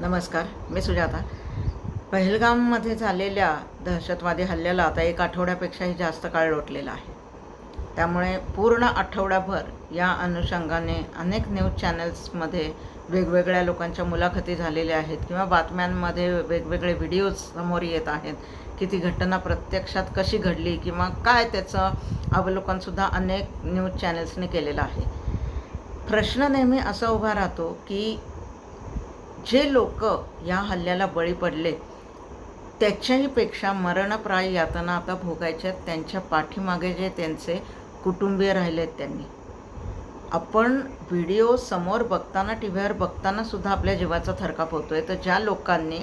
नमस्कार मी सुजाता. पहलगाममध्ये झालेल्या दहशतवादी हल्ल्याला आता एक आठवड्यापेक्षाही जास्त काळ लोटलेला आहे. त्यामुळे पूर्ण आठवडाभर या अनुषंगाने अनेक न्यूज चॅनल्समध्ये वेगवेगळ्या लोकांच्या मुलाखती झालेल्या आहेत किंवा बातम्यांमध्ये वेगवेगळे व्हिडिओज समोर येत आहेत की ती घटना प्रत्यक्षात कशी घडली किंवा काय त्याचं अवलोकनसुद्धा अनेक न्यूज चॅनल्सने केलेलं आहे. प्रश्न नेहमी असा उभा राहतो की जे लोक या हल्ल्याला बळी पडले त्याच्याही पेक्षा मरणप्राय यातना आता भोगायच्या त्यांच्या पाठीमागे जे त्यांचे कुटुंबीय राहिलेत त्यांनी. आपण व्हिडिओ समोर बघताना टी व्हीवर बघताना सुद्धा आपल्या जीवाचा थरकाप होतो आहे तर ज्या लोकांनी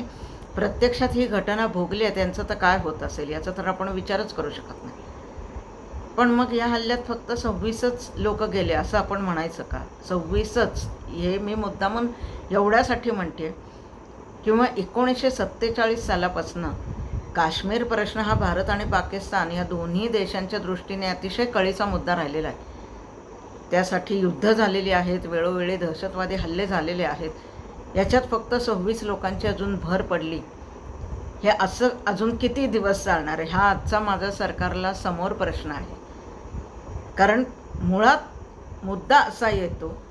प्रत्यक्षात ही घटना भोगली आहे त्यांचं तर काय होत असेल? याचा तर आपण विचारच करू शकत नाही. पण मग या हल्ल्यात फक्त सव्वीसच लोक गेले असं आपण म्हणायचं का? सव्वीसच. हे मी मुद्दामून एवढ्यासाठी म्हणते किंवा एकोणीसशे सत्तेचाळीस सालापासनं काश्मीर प्रश्न हा भारत आणि पाकिस्तान या दोन्ही देशांच्या दृष्टीने अतिशय कळीचा मुद्दा राहिलेला आहे. त्यासाठी युद्ध झालेली आहेत वेळोवेळी दहशतवादी हल्ले झालेले आहेत. याच्यात फक्त सव्वीस लोकांची अजून भर पडली. हे असं अजून किती दिवस चालणार आहे? हा आजचा माझा सरकारला समोर प्रश्न आहे. कारण मुळात मुद्दा असा येतो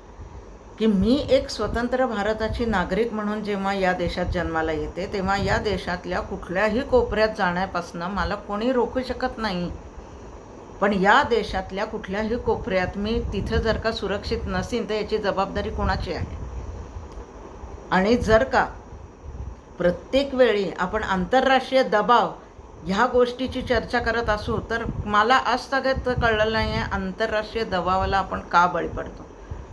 की मी एक स्वतंत्र भारताची नागरिक म्हणून जेव्हा या देशात जन्माला येते तेव्हा या देशातल्या कुठल्याही कोपऱ्यात जाण्यापासनं मला कोणी रोखू शकत नाही. पण या देशातल्या कुठल्याही कोपऱ्यात मी तिथं जर का सुरक्षित नसीन तर याची जबाबदारी कोणाची आहे? आणि जर का प्रत्येक वेळी आपण आंतरराष्ट्रीय दबाव ह्या गोष्टीची चर्चा करत असू तर मला आज सगळ्यात कळलं नाही आहे आंतरराष्ट्रीय दबावाला आपण का बळी पडतो.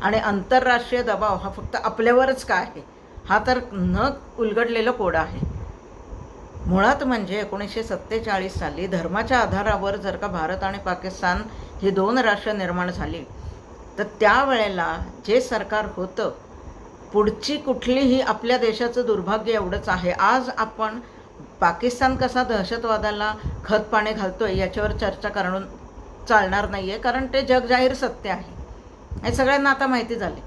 आणि आंतरराष्ट्रीय दबाव हा फक्त आपल्यावरच का आहे? हा तर न उलगडलेलं कोडं आहे. मुळात म्हणजे एकोणीसशे सत्तेचाळीस साली धर्माच्या आधारावर जर का भारत आणि पाकिस्तान ही दोन राष्ट्र निर्माण झाली तर त्यावेळेला जे सरकार होतं पुढची कुठलीही आपल्या देशाचं दुर्भाग्य एवढंच आहे. आज आपण पाकिस्तान कसा दहशतवादाला खत पाणी घालतोय याच्यावर चर्चा करून चालणार नाही आहे कारण ते जगजाहीर सत्य आहे. हे सगळ्यांना आता माहिती झाले.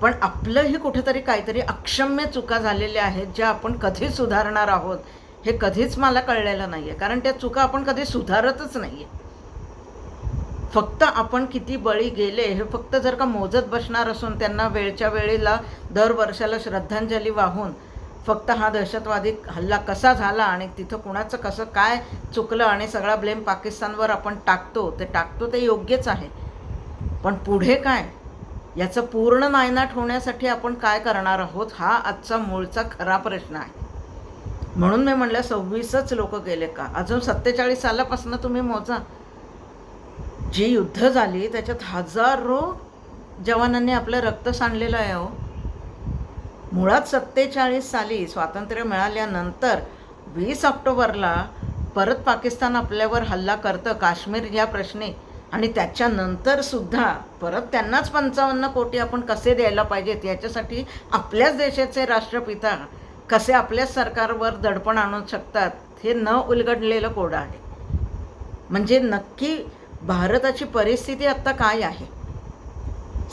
पण आपलंही कुठेतरी काहीतरी अक्षम्य चुका झालेल्या आहेत ज्या आपण कधी सुधारणार आहोत हे कधीच मला कळलेलं नाही आहे कारण त्या चुका आपण कधी सुधारतच नाही आहे फक्त आपण किती बळी गेले हे फक्त जर का मोजत बसणार असून त्यांना वेळच्या वेळेला दर वर्षाला श्रद्धांजली वाहून फक्त हा दहशतवादी हल्ला कसा झाला आणि तिथं कुणाचं कसं काय चुकलं आणि सगळा ब्लेम पाकिस्तानवर आपण टाकतो ते टाकतो ते योग्यच आहे. पण पुढे काय? याचं पूर्ण नायनाट होण्यासाठी आपण काय करणार आहोत? हा आजचा मूळचा खरा प्रश्न आहे. म्हणून मी म्हणलं सव्वीसच लोक गेले का? अजून सत्तेचाळीस सालापासून तुम्ही मोजा. जी युद्ध झाली त्याच्यात हजारो जवानांनी आपलं रक्त सांडलेलं आहे हो. मुळात सत्तेचाळीस साली स्वातंत्र्य मिळाल्यानंतर वीस ऑक्टोबरला परत पाकिस्तान आपल्यावर हल्ला करतं काश्मीर या प्रश्नी. आणि त्याच्यानंतर सुद्धा परत त्यांनाच पंचावन्न कोटी आपण कसे द्यायला पाहिजेत याच्यासाठी आपल्याच देशाचे राष्ट्रपिता कसे आपल्याच सरकारवर दडपण आणू शकतात हे न उलगडलेलं कोडं आहे. म्हणजे नक्की भारताची परिस्थिती आत्ता काय आहे?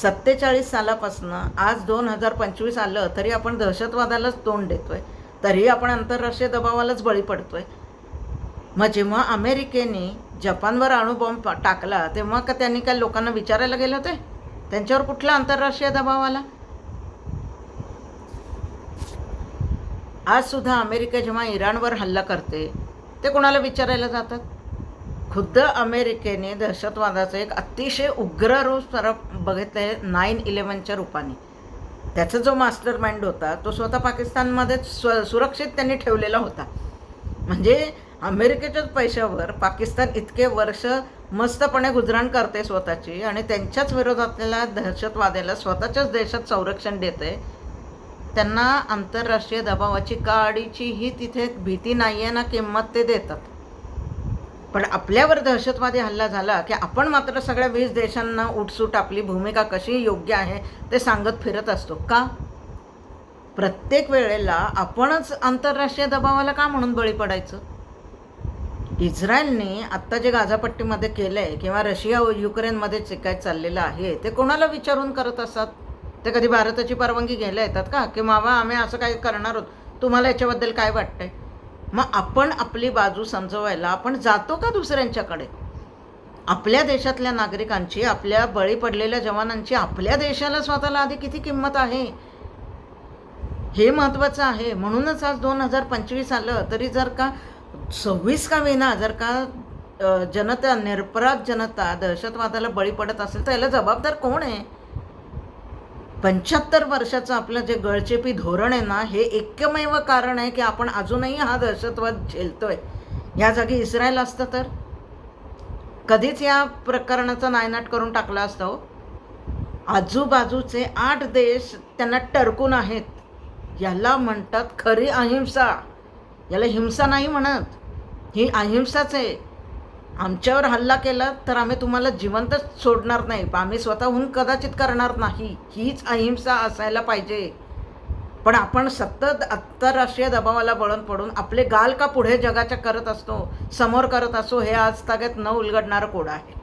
सत्तेचाळीस सालापासनं आज दोन हजार पंचवीस आलं तरी आपण दहशतवादालाच तोंड देतोय. तरी आपण आंतरराष्ट्रीय दबावालाच बळी पडतोय. मग जेव्हा अमेरिकेने जपानवर अणुबॉम्ब टाकला तेव्हा का त्यांनी काय लोकांना विचारायला गेलं होते? त्यांच्यावर कुठला आंतरराष्ट्रीय दबाव आला? आज सुद्धा अमेरिका जेव्हा इराणवर हल्ला करते ते कोणाला विचारायला जातात? खुद्द अमेरिकेने दहशतवादाचं एक अतिशय उग्र रूप सर बघितलं आहे नाईन इलेवनच्या रूपाने. त्याचा जो मास्टर माइंड होता तो स्वतः पाकिस्तानमध्ये स्व सुरक्षित त्यांनी ठेवलेला होता. म्हणजे अमेरिकेच्याच पैशावर पाकिस्तान इतके वर्ष मस्तपणे गुजराण करते स्वतःची आणि त्यांच्याच विरोधातल्या दहशतवाद्याला स्वतःच्याच देशात संरक्षण देते त्यांना आंतरराष्ट्रीय दबावाची काडीची ही तिथे भीती नाही आहे ना किंमत ते देतात. पण आपल्यावर दहशतवादी हल्ला झाला की आपण मात्र सगळ्या वीस देशांना उठसूट आपली भूमिका कशी योग्य आहे ते सांगत फिरत असतो. का? प्रत्येक वेळेला आपणच आंतरराष्ट्रीय दबावाला का म्हणून बळी पडायचं? इस्रायलने आत्ता जे गाझापट्टीमध्ये केलं आहे किंवा रशिया व युक्रेनमध्ये जे काय चाललेलं आहे ते कोणाला विचारून करत असतात? ते कधी भारताची परवानगी घ्यायला येतात का? की मावा आम्ही असं काही करणार आहोत? तुम्हाला याच्याबद्दल काय वाटतंय? मग आपण आपली बाजू समजवायला आपण जातो का दुसऱ्यांच्याकडे? आपल्या देशातल्या नागरिकांची आपल्या बळी पडलेल्या जवानांची आपल्या देशाला स्वतःला आधी किती किंमत आहे? हे महत्त्वाचं आहे. म्हणूनच आज दोन हजार पंचवीस आलं तरी जर का सव्वीस का विना? जर का जनता निरपराध जनता दहशतवादाला बळी पडत असेल तर याला जबाबदार कोण आहे? पंच्याहत्तर वर्षाचं आपलं जे गळचेपी धोरण आहे ना हे एकमेव कारण आहे की आपण अजूनही हा दहशतवाद झेलतोय. या जागी इस्रायल असतं तर? कधीच या प्रकरणाचा नायनाट करून टाकला असता हो. आजूबाजूचे आठ देश त्यांना टरकून आहेत. याला म्हणतात खरी अहिंसा. याला हिंसा नाही म्हणत. ही अहिंसाच आहे. आमच्यावर हल्ला केला तर आम्ही तुम्हाला जिवंतच सोडणार नाही. आम्ही स्वतःहून कदाचित करणार नाही. हीच अहिंसा असायला पाहिजे. पण आपण सतत आंतरराष्ट्रीय दबावाला बळून पडून आपले गाल का पुढे जगाच्या करत असतो समोर करत असो हे आज तागेत न उलगडणारं कोड आहे?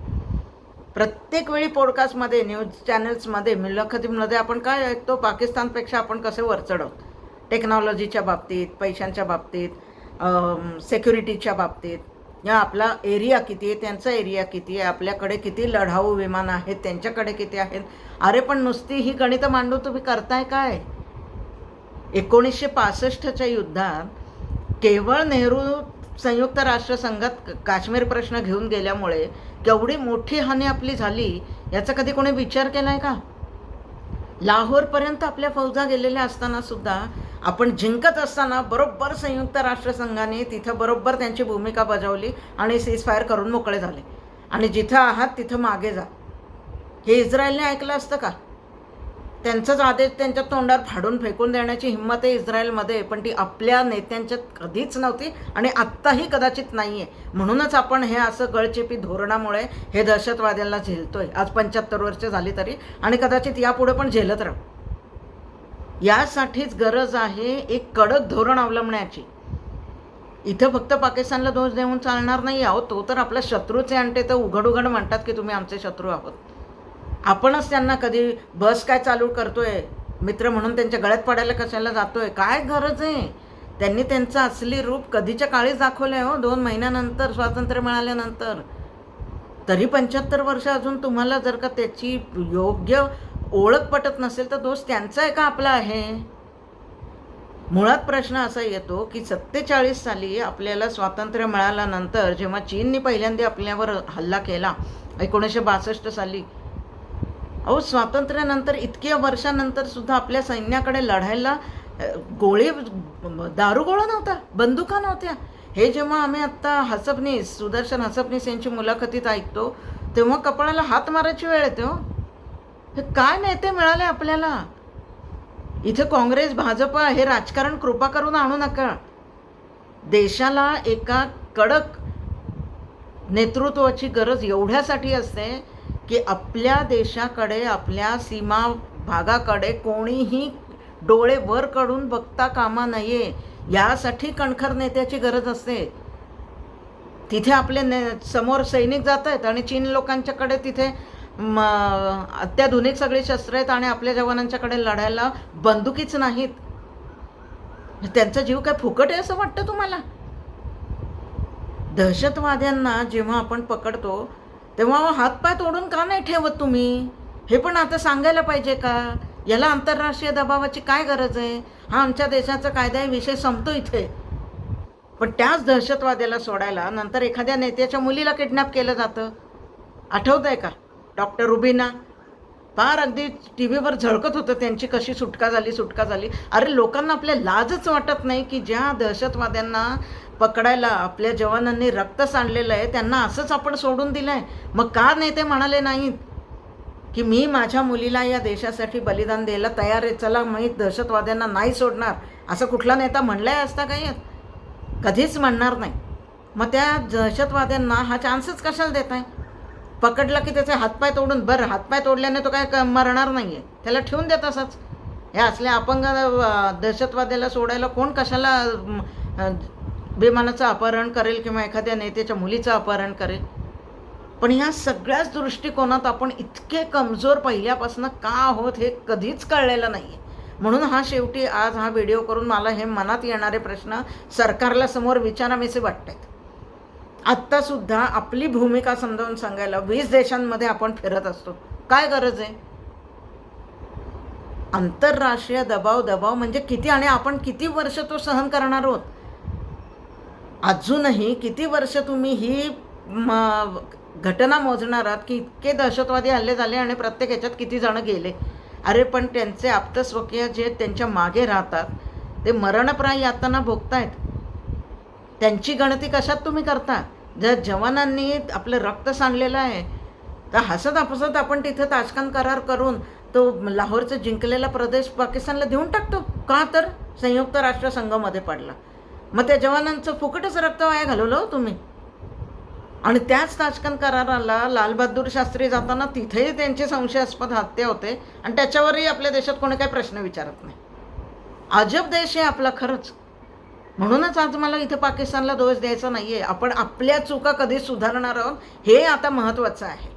प्रत्येक वेळी पॉडकास्टमध्ये न्यूज चॅनल्समध्ये मुलाखतीमध्ये आपण काय ऐकतो? पाकिस्तानपेक्षा आपण कसे वरचढवतो टेक्नॉलॉजीच्या बाबतीत पैशांच्या बाबतीत सेक्युरिटीच्या बाबतीत या आपला एरिया किती आहे त्यांचा एरिया किती आहे आपल्याकडे किती लढाऊ विमान आहेत त्यांच्याकडे किती आहेत? अरे पण नुसती ही गणितं मांडू तुम्ही करताय काय? एकोणीसशे पासष्टच्या युद्धात केवळ नेहरू संयुक्त राष्ट्रसंघात काश्मीर प्रश्न घेऊन गेल्यामुळे केवढी मोठी हानी आपली झाली याचा कधी कोणी विचार केला आहे का? लाहोरपर्यंत आपल्या फौजा गेलेल्या असताना सुद्धा आपण जिंकत असताना बरोबर संयुक्त राष्ट्रसंघाने तिथं बरोबर त्यांची भूमिका बजावली आणि सीज फायर करून मोकळे झाले. आणि जिथं आहात तिथं मागे जा. हे इस्रायलने ऐकलं असतं का? त्यांचाच आदेश त्यांच्या तोंडावर फाडून फेकून देण्याची हिंमत आहे इस्रायलमध्ये पण ती आपल्या नेत्यांच्यात कधीच नव्हती आणि आत्ताही कदाचित नाही आहे म्हणूनच आपण हे असं गळचेपी धोरणामुळे हे दहशतवाद्यांना झेलतोय. आज पंच्याहत्तर वर्ष झाली तरी आणि कदाचित यापुढे पण झेलत राहू. यासाठीच गरज आहे एक कडक धोरण अवलंबण्याची. इथं फक्त पाकिस्तानला दोष देऊन चालणार नाही आहोत तो तर आपला शत्रूचे आणते तर उघड उघड म्हणतात की तुम्ही आमचे शत्रू आहोत. आपणच त्यांना कधी बस काय चालू करतोय मित्र म्हणून त्यांच्या गळ्यात पडायला कशाला जातोय काय गरज आहे? त्यांनी त्यांचं असली रूप कधीच्या काळीच दाखवलंय हो दोन महिन्यानंतर स्वातंत्र्य मिळाल्यानंतर. तरी पंच्याहत्तर वर्ष अजून तुम्हाला जर का त्याची योग्य ओळख पटत नसेल तर दोष त्यांचा आहे का आपला आहे? मुळात प्रश्न असा येतो की सत्तेचाळीस साली आपल्याला स्वातंत्र्य मिळाल्यानंतर जेव्हा चीनने पहिल्यांदा आपल्यावर हल्ला केला एकोणीसशे बासष्ट साली अहो स्वातंत्र्यानंतर इतक्या वर्षानंतर सुद्धा आपल्या सैन्याकडे लढायला गोळे दारुगोळा नव्हता बंदुका नव्हत्या. हे जेव्हा आम्ही आत्ता हसबनीस सुदर्शन हसबनीस यांची मुलाखतीत ऐकतो तेव्हा कपाळाला हात मारायची वेळ येते हो. हे काय नेते मिळाले आपल्याला? इथे काँग्रेस भाजप हे राजकारण कृपा करून आणू नका. देशाला एका कडक नेतृत्वाची गरज एवढ्यासाठी असते की आपल्या देशाकडे आपल्या सीमा भागाकडे कोणीही डोळे वर काढून बघता कामा नये यासाठी कणखर नेत्याची गरज असते. तिथे आपले ने समोर सैनिक जात आहेत आणि चीन लोकांच्याकडे तिथे म, अत्याधुनिक सगळी शस्त्र आहेत आणि आपल्या जवानांच्याकडे लढायला बंदुकीच नाहीत. त्यांचा जीव काय फुकट आहे असं वाटतं तुम्हाला? दहशतवाद्यांना जेव्हा आपण पकडतो तेव्हा हातपाय तोडून का नाही ठेवत तुम्ही? हे पण आता सांगायला पाहिजे का? याला आंतरराष्ट्रीय दबावाची काय गरज आहे? हा आमच्या देशाचा कायदा आहे विषय संपतो इथे. पण त्याच दहशतवाद्याला सोडायला नंतर एखाद्या नेत्याच्या मुलीला किडनॅप केलं जातं. आठवत आहे का? डॉक्टर रुबीना. फार अगदी टी व्हीवर झळकत होतं त्यांची कशी सुटका झाली सुटका झाली. अरे लोकांना आपल्या लाजच वाटत नाही की ज्या दहशतवाद्यांना पकडायला आपल्या जवानांनी रक्त सांडलेलं आहे त्यांना असंच आपण सोडून दिलं आहे मग का नेते म्हणाले नाहीत? की मी माझ्या मुलीला या देशासाठी बलिदान द्यायला तयार आहे. चला मी दहशतवाद्यांना नाही सोडणार. असं कुठला नेता म्हणलाय असता काही? कधीच म्हणणार नाही. मग त्या दहशतवाद्यांना हा चान्सच कशाला देत आहे पकडला की त्याचे हातपाय तोडून बरं हातपाय तोडल्याने तो काय क- मरणार नाही आहे त्याला ठेवून देत असंच. हे असल्या अपंग दहशतवाद्याला सोडायला कोण कशाला विमानाचं अपहरण करेल किंवा एखाद्या नेत्याच्या मुलीचं अपहरण करेल? पण ह्या सगळ्याच दृष्टिकोनात आपण इतके कमजोर पहिल्यापासून का आहोत हे कधीच कळलेलं नाही आहे म्हणून हा शेवटी आज हा व्हिडिओ करून मला हे मनात येणारे प्रश्न सरकारला समोर विचारावेसे वाटत आहेत आत्तासुद्धा आपली भूमिका समजावून सांगायला वीस देशांमध्ये आपण फिरत असतो. काय गरज आहे? आंतरराष्ट्रीय दबाव दबाव म्हणजे किती आणि आपण किती वर्ष तो सहन करणार आहोत? अजूनही किती वर्ष तुम्ही ही म घटना मोजणार आहात की इतके दहशतवादी हल्ले झाले आणि प्रत्येक ह्याच्यात किती जण गेले? अरे पण त्यांचे आप्तस्वकीय जे त्यांच्या मागे राहतात ते मरणप्राय यातना भोगतायत. त्यांची गणती कशात तुम्ही करता? जर जवानांनी आपलं रक्त सांडलेलं आहे तर हसत हसत आपण तिथं ताजकान करार करून तो लाहोरचा जिंकलेला प्रदेश पाकिस्तानला देऊन टाकतो. का तर? संयुक्त राष्ट्रसंघामध्ये पडला. मग त्या जवानांचं फुकटच रक्त वाया घालवलं हो तुम्ही. आणि त्याच ताजकन कराराला लालबहादूर शास्त्री जाताना तिथेही त्यांचे संशयास्पद हत्या होते आणि त्याच्यावरही आपल्या देशात कोणी काही प्रश्न विचारत नाही. अजब देश आहे आपला खरंच. म्हणूनच आज मला इथे पाकिस्तानला दोष द्यायचा नाही आहे आपण आपल्या चुका कधी सुधारणार आहोत हे आता महत्त्वाचं आहे.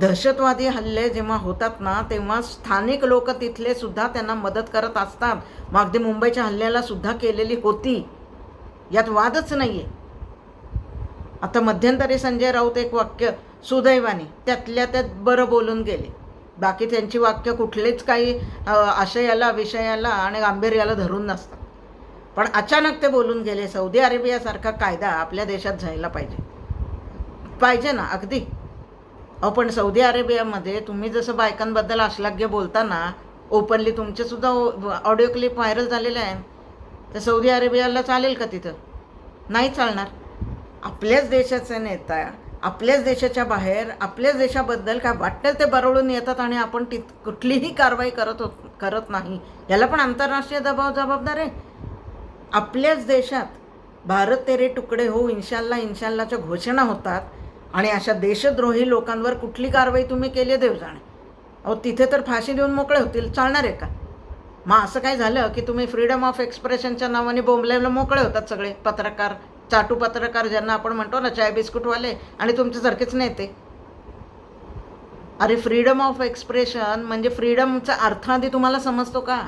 दहशतवादी हल्ले जेव्हा होतात ना तेव्हा स्थानिक लोक तिथले सुद्धा त्यांना मदत करत असतात. मग अगदी मुंबईच्या हल्ल्याला सुद्धा केलेली होती. यात वादच नाही आहे आता मध्यंतरी संजय राऊत एक वाक्य सुदैवाने त्यातल्या त्यात बरं बोलून गेले. बाकी त्यांची वाक्य कुठलेच काही आशयाला विषयाला आणि गांभीर्याला धरून नसतात. पण अचानक ते बोलून गेले सौदी अरेबियासारखा कायदा आपल्या देशात जायला पाहिजे. पाहिजे ना अगदी. अहो पण सौदी अरेबियामध्ये तुम्ही जसं बायकांबद्दल अश्लाघ्य बोलताना ओपनली तुमचेसुद्धा ऑडिओ क्लिप व्हायरल झालेले आहे तर सौदी अरेबियाला चालेल का तिथं? नाही चालणार. आपल्याच देशाचे नेता आपल्याच देशाच्या बाहेर आपल्याच देशाबद्दल काय वाटतं ते बरळून येतात आणि आपण ती कुठलीही कारवाई करत होत करत नाही. याला पण आंतरराष्ट्रीय दबाव जबाबदार आहे. आपल्याच देशात भारत तेरे तुकडे हो इन्शाल्ला इन्शाल्लाच्या घोषणा होतात आणि अशा देशद्रोही लोकांवर कुठली कारवाई तुम्ही केली देव जाणे अहो तिथे तर फाशी देऊन मोकळे होतील. चालणार आहे का? मग असं काय झालं की तुम्ही फ्रीडम ऑफ एक्सप्रेशनच्या नावाने बोंबल्याला मोकळे होतात सगळे? पत्रकार चाटू पत्रकार ज्यांना आपण म्हणतो ना चाय बिस्कुटवाले आणि तुमच्यासारखेच नेते. अरे फ्रीडम ऑफ एक्सप्रेशन म्हणजे फ्रीडमचा अर्थ आधी तुम्हाला समजतो का?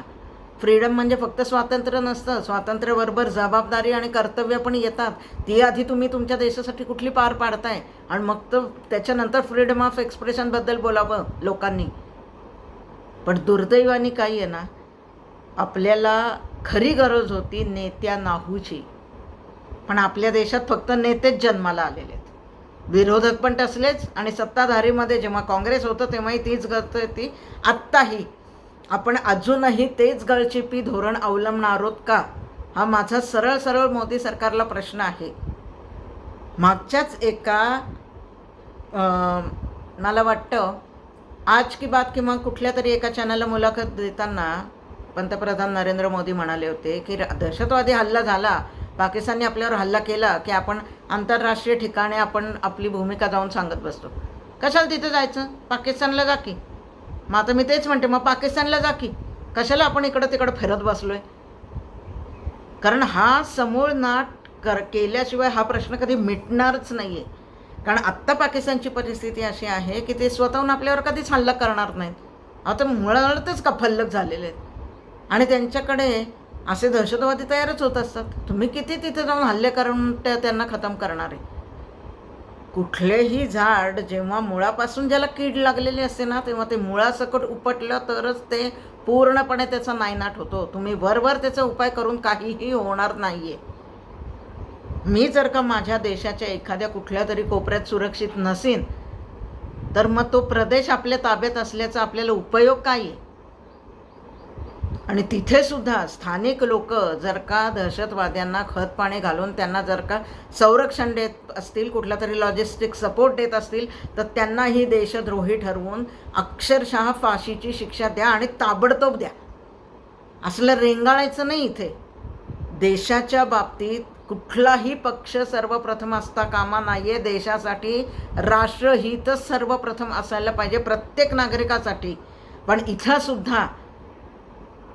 फ्रीडम म्हणजे फक्त स्वातंत्र्य नसतं. स्वातंत्र्याबरोबर जबाबदारी आणि कर्तव्य पण येतात. ती आधी तुम्ही तुमच्या देशासाठी कुठली पार पाडताय? आणि मग तर त्याच्यानंतर फ्रीडम ऑफ एक्सप्रेशनबद्दल बोलावं लोकांनी. पण दुर्दैवाने काही आहे ना आपल्याला खरी गरज होती नेत्या नाहूची. पण आपल्या देशात फक्त नेतेच जन्माला आलेले आहेत. विरोधक पण तसलेच आणि सत्ताधारीमध्ये जेव्हा काँग्रेस होतं तेव्हाही तीच गत होती. आत्ताही आपण अजूनही तेच गळचिपी धोरण अवलंबणार आहोत का? हा माझा सरळ सरळ मोदी सरकारला प्रश्न आहे. मागच्याच एका मला वाटतं आज की बात किंवा कुठल्या तरी एका चॅनलला मुलाखत देताना पंतप्रधान नरेंद्र मोदी म्हणाले होते की दहशतवादी हल्ला झाला पाकिस्तानने आपल्यावर हल्ला केला की आपण आंतरराष्ट्रीय ठिकाणी आपण आपली भूमिका जाऊन सांगत बसतो. कशाला तिथं जायचं? पाकिस्तानला जा की. मग आता मी तेच म्हणते मग पाकिस्तानला जा की. कशाला आपण इकडं तिकडं फिरत बसलोय? कारण हा समूळ नाट कर केल्याशिवाय हा प्रश्न कधी मिटणारच नाही आहे कारण आत्ता पाकिस्तानची परिस्थिती अशी आहे की ते स्वतःहून आपल्यावर कधीच हल्ला करणार नाहीत. आता मुळातच कफल्लक झालेले आहेत. आणि त्यांच्याकडे असे दहशतवादी तयारच होत असतात. तुम्ही किती तिथे जाऊन हल्ले करून त्या त्यांना खतम करणार आहे? कुठलेही झाड जेव्हा मुळापासून ज्याला कीड लागलेली असते ना तेव्हा ते मुळासकट उपटलं तरच ते पूर्णपणे त्याचा नायनाट होतो. तुम्ही वरवर त्याचा उपाय करून काहीही होणार नाही आहे मी जर का माझ्या देशाच्या एखाद्या कुठल्या तरी कोपऱ्यात सुरक्षित नसेन तर मग तो प्रदेश आपल्या ताब्यात असल्याचा आपल्याला उपयोग काय आहे? आणि तिथे सुद्धा स्थानिक लोक जर का दहशतवाद्यांना खतपाणी घालून त्यांना जर का संरक्षण देत असतील कुठला तरी लॉजिस्टिक सपोर्ट देत असतील तर त्यांनाही देशद्रोही ठरवून अक्षरशः फाशीची शिक्षा द्या आणि ताबडतोब द्या. असलं रेंगाळायचं नाही इथे. देशाच्या बाबतीत कुठलाही पक्ष सर्वप्रथम असता कामा नाही आहे देशासाठी राष्ट्रहितच सर्वप्रथम असायला पाहिजे प्रत्येक नागरिकासाठी. पण इथं सुद्धा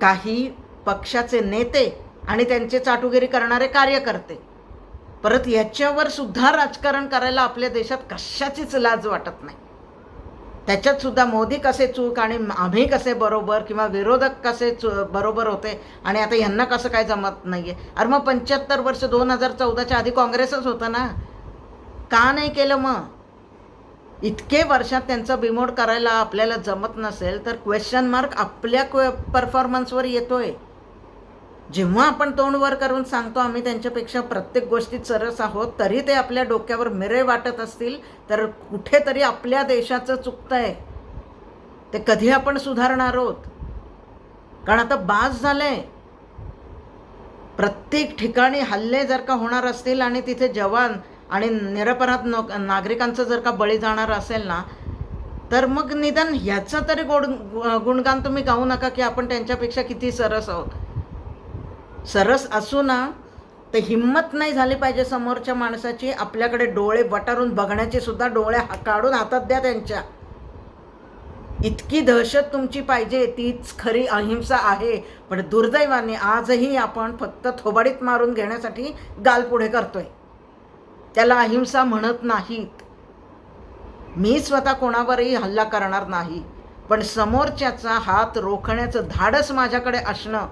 काही पक्षाचे नेते आणि त्यांचे चाटुगिरी करणारे कार्यकर्ते. परत याच्यावर सुद्धा राजकारण करायला आपल्या देशात कशाचीच लाज वाटत नाही. त्याच्यात सुद्धा मोदी कसे चूक आणि आम्ही कसे बरोबर किंवा विरोधक कसे चू बरोबर होते आणि आता ह्यांना कसं काय जमत नाही आहे अरे मग पंच्याहत्तर वर्ष दोन हजार चौदाच्या आधी काँग्रेसच होतं ना. का नाही केलं मग? इतके वर्षात त्यांचं बिमोड करायला आपल्याला जमत नसेल तर क्वेश्चन मार्क आपल्या क्वे परफॉर्मन्सवर येतो आहे जेव्हा आपण तोंड वर करून सांगतो आम्ही त्यांच्यापेक्षा प्रत्येक गोष्टीत सरस आहोत तरी ते आपल्या डोक्यावर मिरे वाटत असतील तर कुठेतरी आपल्या देशाचं चुकतं आहे ते कधी आपण सुधारणार आहोत? कारण आता बास झालंय. प्रत्येक ठिकाणी हल्ले जर का होणार असतील आणि तिथे जवान आणि निरपराध नो नागरिकांचं जर का बळी जाणार असेल ना तर मग निदान ह्याचं तरी गोड गुणगान तुम्ही गाऊ नका की आपण त्यांच्यापेक्षा किती सरस आहोत. सरस असू ना तर हिंमत नाही झाली पाहिजे समोरच्या माणसाची. आपल्याकडे डोळे वटारून बघण्याची सुद्धा डोळे काढून हातात द्या त्यांच्या. इतकी दहशत तुमची पाहिजे तीच खरी अहिंसा आहे. पण दुर्दैवाने आजही आपण फक्त थोबाडीत मारून घेण्यासाठी गाल पुढे करतोय. त्याला अहिंसा म्हणत नाहीत. मी स्वतः कोणावरही हल्ला करणार नाही पण समोरच्याचा हात रोखण्याचं धाडस माझ्याकडे असणं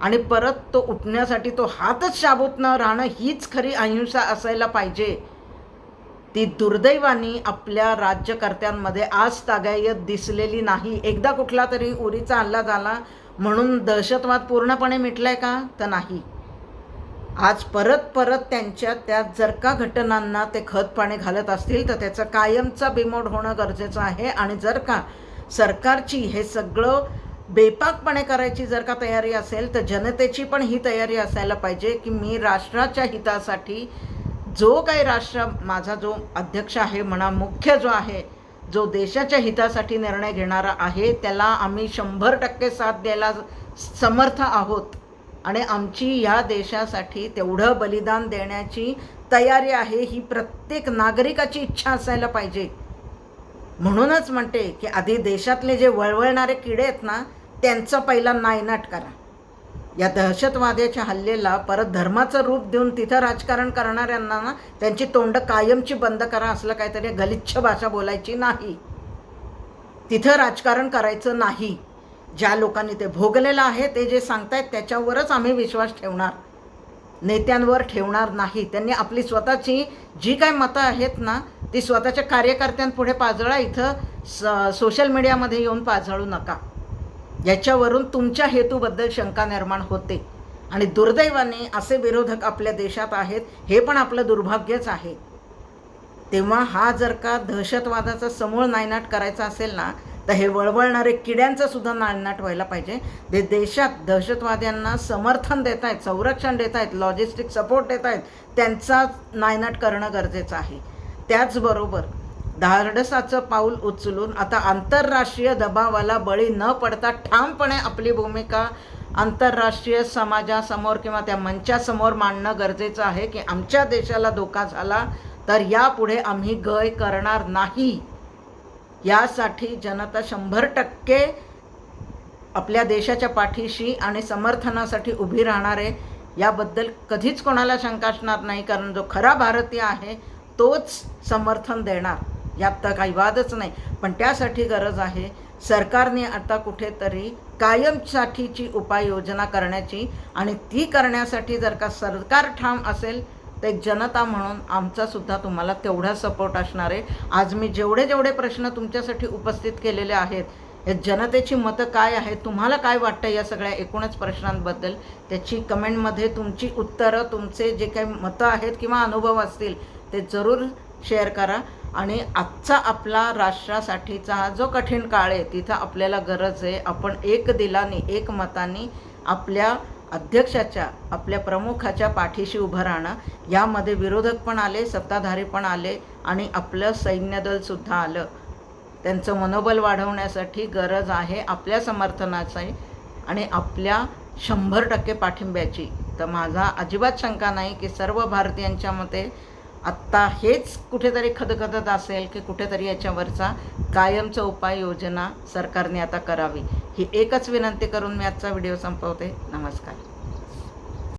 आणि परत तो उठण्यासाठी तो हातच शाबूत न राहणं हीच खरी अहिंसा असायला पाहिजे. ती दुर्दैवानी आपल्या राज्यकर्त्यांमध्ये आज तागायत दिसलेली नाही. एकदा कुठला तरी उरीचा हल्ला झाला म्हणून दहशतवाद पूर्णपणे मिटलाय का? तर नाही. आज परत परत त्यांच्या त्या जर का घटनांना ते खत पाणी घालत असतील तर त्याचं कायमचा बिमोड होणं गरजेचं आहे. आणि जर का सरकारची हे सगळं बेपाकपणे करायची जर का तयारी असेल तर जनतेची पण ही तयारी असायला पाहिजे की मी राष्ट्राच्या हितासाठी जो काही राष्ट्र माझा जो अध्यक्ष आहे म्हणा मुख्य जो आहे जो देशाच्या हितासाठी निर्णय घेणारा आहे त्याला आम्ही शंभर टक्के साथ द्यायला समर्थ आहोत. आणि आमची या देशासाठी तेवढं बलिदान देण्याची तयारी आहे ही प्रत्येक नागरिकाची इच्छा असायला पाहिजे. म्हणूनच म्हणते की आधी देशातले जे वळवळणारे किडे आहेत ना त्यांचा पहिला नायनाट करा. या दहशतवाद्याच्या हल्लेला परत धर्माचं रूप देऊन तिथं राजकारण करणाऱ्यांना ना त्यांची तोंड कायमची बंद करा असलं काहीतरी गलिच्छ भाषा बोलायची नाही. तिथं राजकारण करायचं नाही. ज्या लोकांनी ते भोगलेलं आहे ते जे सांगतायत त्याच्यावरच आम्ही विश्वास ठेवणार. नेत्यांवर ठेवणार नाही. त्यांनी आपली स्वतःची जी काय मतं आहेत ना ती स्वतःच्या कार्यकर्त्यांपुढे पाजळा इथं स सोशल मीडियामध्ये येऊन पाजळू नका. याच्यावरून तुमच्या हेतूबद्दल शंका निर्माण होते. आणि दुर्दैवाने असे विरोधक आपल्या देशात आहेत हे पण आपलं दुर्भाग्यच आहे. तेव्हा हा जर का दहशतवादाचा समूळ नायनाट करायचा असेल ना तर हे वळवळणारे किड्यांचं सुद्धा नायनाट व्हायला पाहिजे. ते देशात दहशतवाद्यांना समर्थन देत आहेत संरक्षण देत आहेत लॉजिस्टिक सपोर्ट देत आहेत त्यांचा नायनाट करणं गरजेचं आहे. त्याचबरोबर धाडसाचं पाऊल उचलून आता आंतरराष्ट्रीय दबावाला बळी न पडता ठामपणे आपली भूमिका आंतरराष्ट्रीय समाजासमोर किंवा त्या मंचासमोर मांडणं गरजेचं आहे की आमच्या देशाला धोका झाला तर यापुढे आम्ही गय करणार नाही. यासाठी जनता शंभर टक्के आपल्या देशाच्या पाठीशी आणि समर्थनासाठी उभी राहणार आहे. याबद्दल कधीच कोणाला शंका असणार नाही कारण जो खरा भारतीय आहे तोच समर्थन देणार. यात तर काही वादच नाही. पण त्यासाठी गरज आहे सरकारने आता कुठेतरी कायमसाठीची उपाययोजना करण्याची आणि ती करण्यासाठी जर का सरकार ठाम असेल तर एक जनता म्हणून आमचासुद्धा तुम्हाला तेवढा सपोर्ट असणार आहे. आज मी जेवढे जेवढे प्रश्न तुमच्यासाठी उपस्थित केलेले आहेत या जनतेची मतं काय आहेत तुम्हाला काय वाटतं या सगळ्या एकूणच प्रश्नांबद्दल त्याची कमेंटमध्ये तुमची उत्तरं तुमचे जे काही मतं आहेत किंवा अनुभव असतील ते जरूर शेअर करा. आणि आजचा आपला राष्ट्रासाठीचा हा जो कठीण काळ आहे तिथं आपल्याला गरज आहे. आपण एक दिलाने एक मताने आपल्या अध्यक्षाच्या आपल्या प्रमुखाच्या पाठीशी उभं राहणं यामध्ये विरोधक पण आले सत्ताधारी पण आले आणि आपलं सैन्यदलसुद्धा आलं. त्यांचं मनोबल वाढवण्यासाठी गरज आहे आपल्या समर्थनाची आणि आपल्या शंभर टक्के पाठिंब्याची. तर माझा अजिबात शंका नाही की सर्व भारतीयांच्या मते आत्ता हेच कुठेतरी खदखदत असेल की कुठेतरी याच्यावरचा कायमचा उपाययोजना सरकारने आता करावी. ही एकच विनंती करून मी आजचा व्हिडिओ संपवते. नमस्कार.